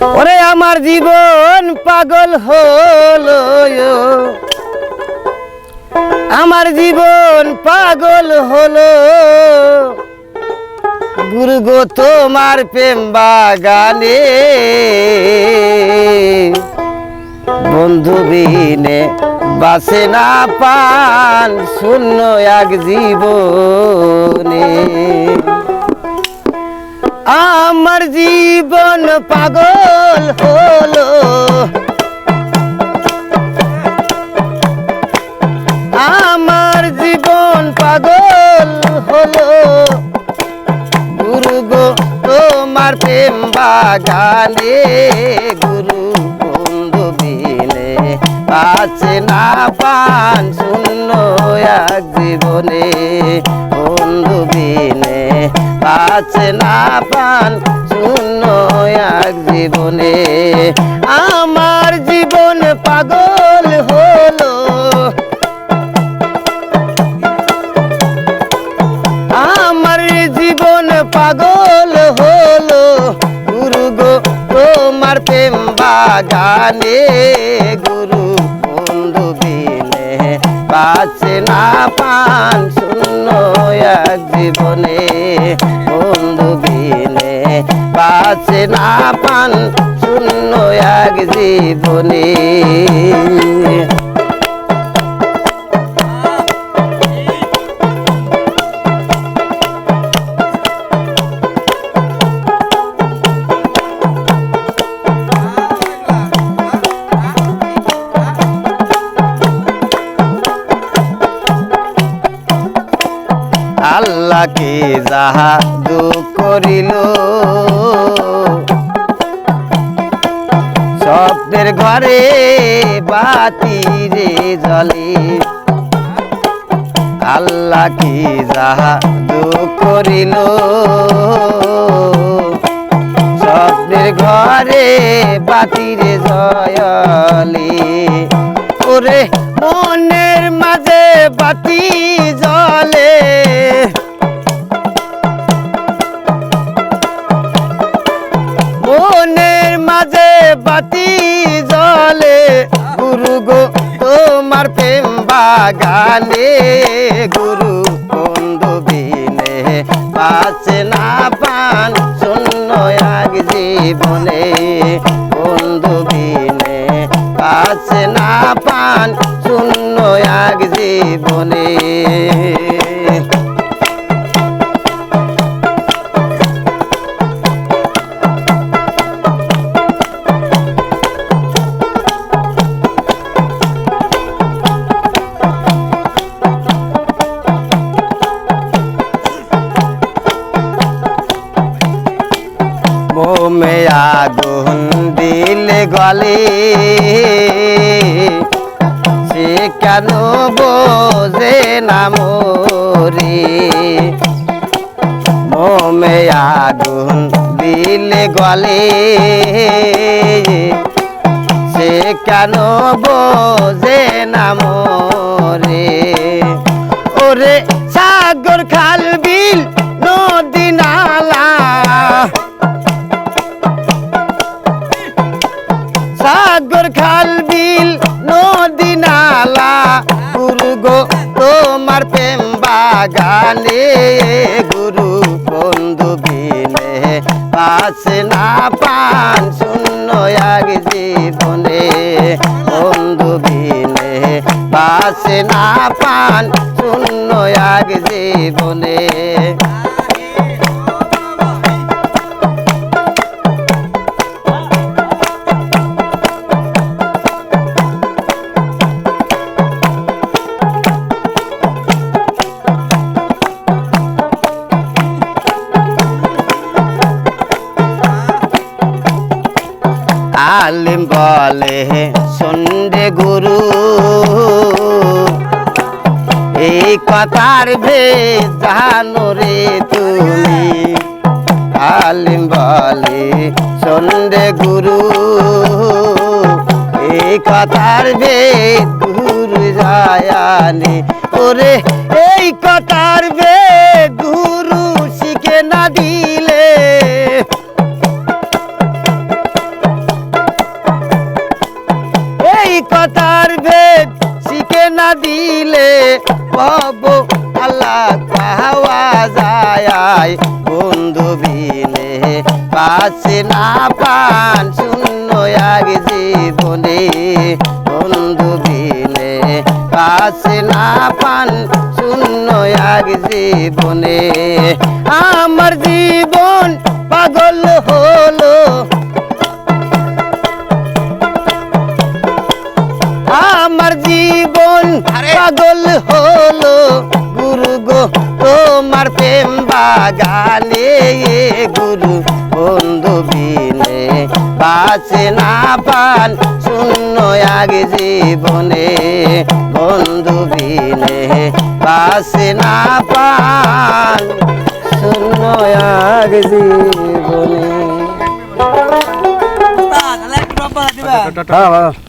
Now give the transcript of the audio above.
ওরে আমার জীবন পাগল হলো আমার জীবন পাগল হলো। গুরু গো তোমার প্রেম বাগানে বন্ধু বিনে বাসে না পান শূন্য এক জীবনে। আমার জীবন পাগল হলো। আমার জীবন পাগল হলো। গুরু গো, তোমার প্রেম বাগানে গুরু বন্ধু বিনে আছে না পান শূন্য এক জীবনে। আছে না পান শূন্য এক জীবনে। আমার জীবন পাগল হলো। আমার জীবন পাগল হলো। গুরু গো, তোমার প্রেম বাগানে, গুরু বন্ধু বিনে পাচ্ছে না পান শূন্য এক জীবনে। পাচ্ছে না পান শূন্য এক জীবনে। আল্লাহকে যাহা দুঃখ করিল। স্বপ্নের ঘরে বাতি রে জলে আল্লাহ কি যাহা দুঃখ করিল। স্বপ্নের ঘরে বাতি রে জয়লে ওরে মনের মাঝে বাতি জলে মনের মাঝে বাতি জলে গুরু গো, তোমার প্রেম বাগানে। গুরু বন্ধু বিনে পাচ্ছে না পান শূন্য এক জীবনে। বন্ধু বিনে পাচ্ছে না পান শূন্য এক জীবনে। মোমে আগুন দিলে গলে। সে কেন বোঝে না মোরে? মোমে আগুন দিলে গলে। সে কেন বোঝে না মোরে? ওরে সাগর খাল বিল সাগর খাল বিল, নদী নালা। গুরু গো, তোমার প্রেম বাগানে, গুরু বন্ধু বিনে। পাশে না পান শূন্য এক জীবনে, বন্ধু বিনে। পাশে না পান শূন্য এক জীবনে। বলে সন্ডে গুরু। এই কথার ভেদ জানো রে তুমি। আলিম বলে সন্ডে গুরু। এই কথার ভেদ গুরু যায়ানি ওরে, এই কথার ভেদ পাবো, আল্লাহ পাওয়া যায়। বন্ধু বিনে পাচ্ছে না পান শূন্য আগে জীবনে। বন্ধু বিনে পাচ্ছে না পান শূন্য আগে জীবনে। আমার জীবন পাগল হলো পাগল হলো গুরু গো তোমার প্রেম বাগানে এ গুরু বন্ধু বিনে বাঁচে না পান শূন্য আগে জীবনে বন্ধু বিনে বাঁচে না পান শূন্য আগে জীবনে হ্যাঁ